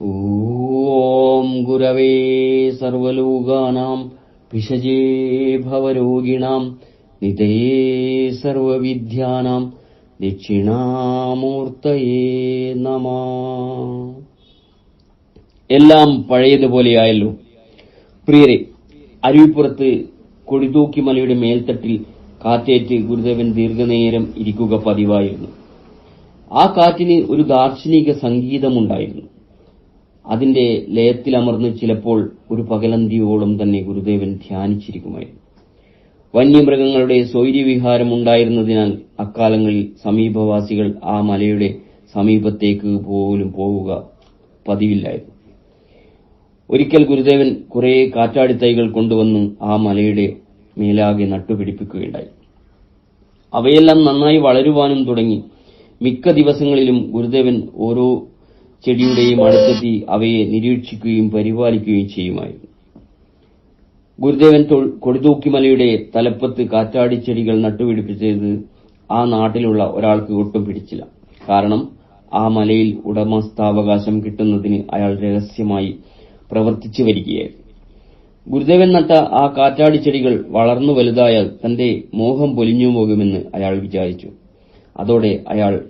ॐ गुरवे सर्वलोकानां भिषजे भवरोगिणां निधये सर्वविद्यानां ദക്ഷിണാമൂർത്തയേ നമ എല്ലാം പഴയതുപോലെയായല്ലോ പ്രിയരെ അരുവിപ്പുറത്ത് കൊടിതൂക്കി മലയുടെ മേൽത്തട്ടിൽ കാറ്റേറ്റ് ഗുരുദേവൻ ദീർഘനേരം ഇരിക്കുക പതിവായിരുന്നു ആ കാറ്റിന് ഒരു ദാർശനിക സംഗീതമുണ്ടായിരുന്നു അതിന്റെ ലയത്തിലമർന്ന് ചിലപ്പോൾ ഒരു പകലന്തിയോളം തന്നെ ഗുരുദേവൻ ധ്യാനിച്ചിരിക്കുമായിരുന്നു. വന്യമൃഗങ്ങളുടെ സൗര്യവിഹാരം ഉണ്ടായിരുന്നതിനാൽ അക്കാലങ്ങളിൽ സമീപവാസികൾ ആ മലയുടെ സമീപത്തേക്ക് പോലും പോവുക പതിവില്ലായിരുന്നു. ഒരിക്കൽ ഗുരുദേവൻ കുറെ കാറ്റാടിത്തൈകൾ കൊണ്ടുവന്ന് ആ മലയുടെ മേലാകെ നട്ടുപിടിപ്പിക്കുകയുണ്ടായി. അവയെല്ലാം നന്നായി വളരുവാനും തുടങ്ങി. മിക്ക ദിവസങ്ങളിലും ഗുരുദേവൻ ഓരോ ചെടിയുടെയും അടുത്തെത്തി അവയെ നിരീക്ഷിക്കുകയും പരിപാലിക്കുകയും ചെയ്യുമായിരുന്നു. ഗുരുദേവൻ കൊടിതൂക്കിമലയുടെ തലപ്പത്ത് കാറ്റാടി ചെടികൾ നട്ടുപിടിപ്പിച്ചത് ആ നാട്ടിലുള്ള ഒരാൾക്ക് ഒട്ടും പിടിച്ചില്ല. കാരണം ആ മലയിൽ ഉടമസ്ഥാവകാശം കിട്ടുന്നതിന് അയാൾ രഹസ്യമായി പ്രവർത്തിച്ചു വരികയായിരുന്നു. ഗുരുദേവൻ നട്ട ആ കാറ്റാടി ചെടികൾ വളർന്നു വലുതായാൽ തന്റെ മോഹം പൊലിഞ്ഞു പോകുമെന്ന് അയാൾ വിചാരിച്ചു. അതോടെ അയാൾ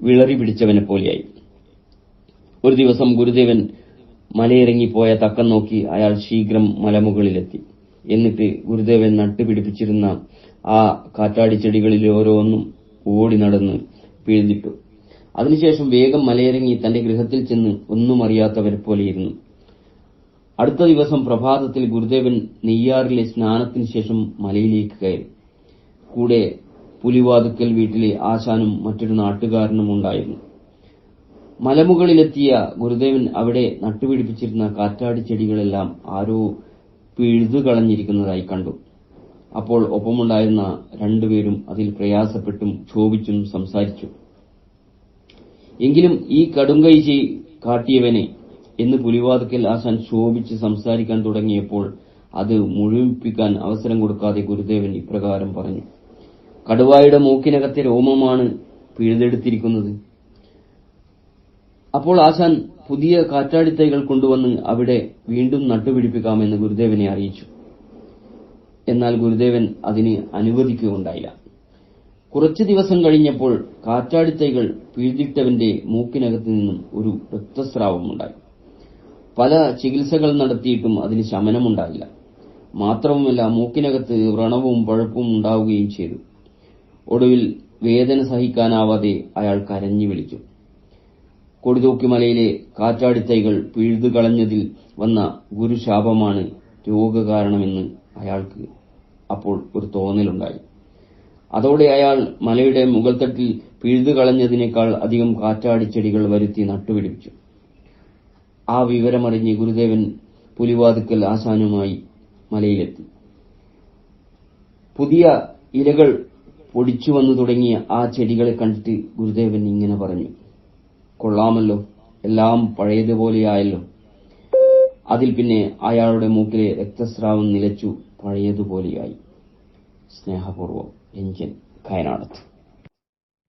വിളറി പിടിച്ചവനെ പോലെയായി ഒരു ദിവസം ഗുരുദേവൻ മലയിറങ്ങിപ്പോയ തക്കം നോക്കി അയാൾ ശീഘ്രം മലമുകളിലെത്തി. എന്നിട്ട് ഗുരുദേവൻ നട്ടുപിടിപ്പിച്ചിരുന്ന ആ കാറ്റാടി ചെടികളിൽ ഓരോന്നും ഓടി നടന്ന് പിഴുതിട്ടു അതിനുശേഷം വേഗം മലയിറങ്ങി തന്റെ ഗൃഹത്തിൽ ചെന്ന് ഒന്നും അറിയാത്തവരെ പോലെയിരുന്നു അടുത്ത ദിവസം പ്രഭാതത്തിൽ ഗുരുദേവൻ നെയ്യാറിലെ സ്നാനത്തിന് ശേഷം മലയിലേക്ക് കയറി. കൂടെ പുലിവാതുക്കൽ വീട്ടിലെ ആശാനും മറ്റൊരു നാട്ടുകാരനും ഉണ്ടായിരുന്നു. മലമുകളിലെത്തിയ ഗുരുദേവൻ അവിടെ നട്ടുപിടിപ്പിച്ചിരുന്ന കാറ്റാടി ചെടികളെല്ലാം ആരോ പിഴുതുകളഞ്ഞിരിക്കുന്നതായി കണ്ടു. അപ്പോൾ ഒപ്പമുണ്ടായിരുന്ന രണ്ടുപേരും അതിൽ പ്രയാസപ്പെട്ടും ക്ഷോഭിച്ചും സംസാരിച്ചു. എങ്കിലും ഈ കടുങ്കൈ കാട്ടിയവനെ എന്ന് പുലിവാതുക്കൽ ആശാൻ ശോഭിച്ച് സംസാരിക്കാൻ തുടങ്ങിയപ്പോൾ അത് മുഴുവിപ്പിക്കാൻ അവസരം കൊടുക്കാതെ ഗുരുദേവൻ ഇപ്രകാരം പറഞ്ഞു. കടുവായുടെ മൂക്കിനകത്തെ രോമമാണ് പിഴുതെടുത്തിരിക്കുന്നത്. അപ്പോൾ ആശാൻ പുതിയ കാറ്റാടിത്തൈകൾ കൊണ്ടുവന്ന് അവിടെ വീണ്ടും നട്ടുപിടിപ്പിക്കാമെന്ന് ഗുരുദേവനെ അറിയിച്ചു. എന്നാൽ ഗുരുദേവൻ അതിന് അനുവദിക്കുകയുണ്ടായില്ല. കുറച്ചു ദിവസം കഴിഞ്ഞപ്പോൾ കാറ്റാടിത്തൈകൾ പിഴുതിട്ടവന്റെ മൂക്കിനകത്ത് നിന്നും ഒരു രക്തസ്രാവമുണ്ടായി പല ചികിത്സകൾ നടത്തിയിട്ടും അതിന് ശമനമുണ്ടായില്ല. മാത്രവുമല്ല മൂക്കിനകത്ത് വ്രണവും പഴുപ്പും ഉണ്ടാവുകയും ചെയ്തു. ഒടുവിൽ വേദന സഹിക്കാനാവാതെ അയാൾ കരഞ്ഞു വിളിച്ചു. കൊടിതൂക്കിമലയിലെ കാറ്റാടിത്തൈകൾ പിഴുതുകളഞ്ഞതിൽ വന്ന ഗുരുശാപമാണ് രോഗകാരണമെന്ന് അയാൾക്ക് അപ്പോൾ ഒരു തോന്നലുണ്ടായി. അതോടെ അയാൾ മലയുടെ മുകൾത്തട്ടിൽ പിഴുതുകളഞ്ഞതിനേക്കാൾ അധികം കാറ്റാടിച്ചെടികൾ വരുത്തി നട്ടുപിടിപ്പിച്ചു. ആ വിവരമറിഞ്ഞ് ഗുരുദേവൻ പുലിവാതുക്കൽ ആസാനുമായി മലയിലെത്തി. പുതിയ ഇലകൾ പൊടിച്ചു വന്നു തുടങ്ങിയ ആ ചെടികളെ കണ്ടിട്ട് ഗുരുദേവൻ ഇങ്ങനെ പറഞ്ഞു. കൊള്ളാമല്ലോ. എല്ലാം പഴയതുപോലെയായല്ലോ. അതിൽ പിന്നെ അയാളുടെ മൂക്കിലെ രക്തസ്രാവം നിലച്ചു പഴയതുപോലെയായി. സ്നേഹപൂർവം എഞ്ചിൻ കയനാടത്ത്.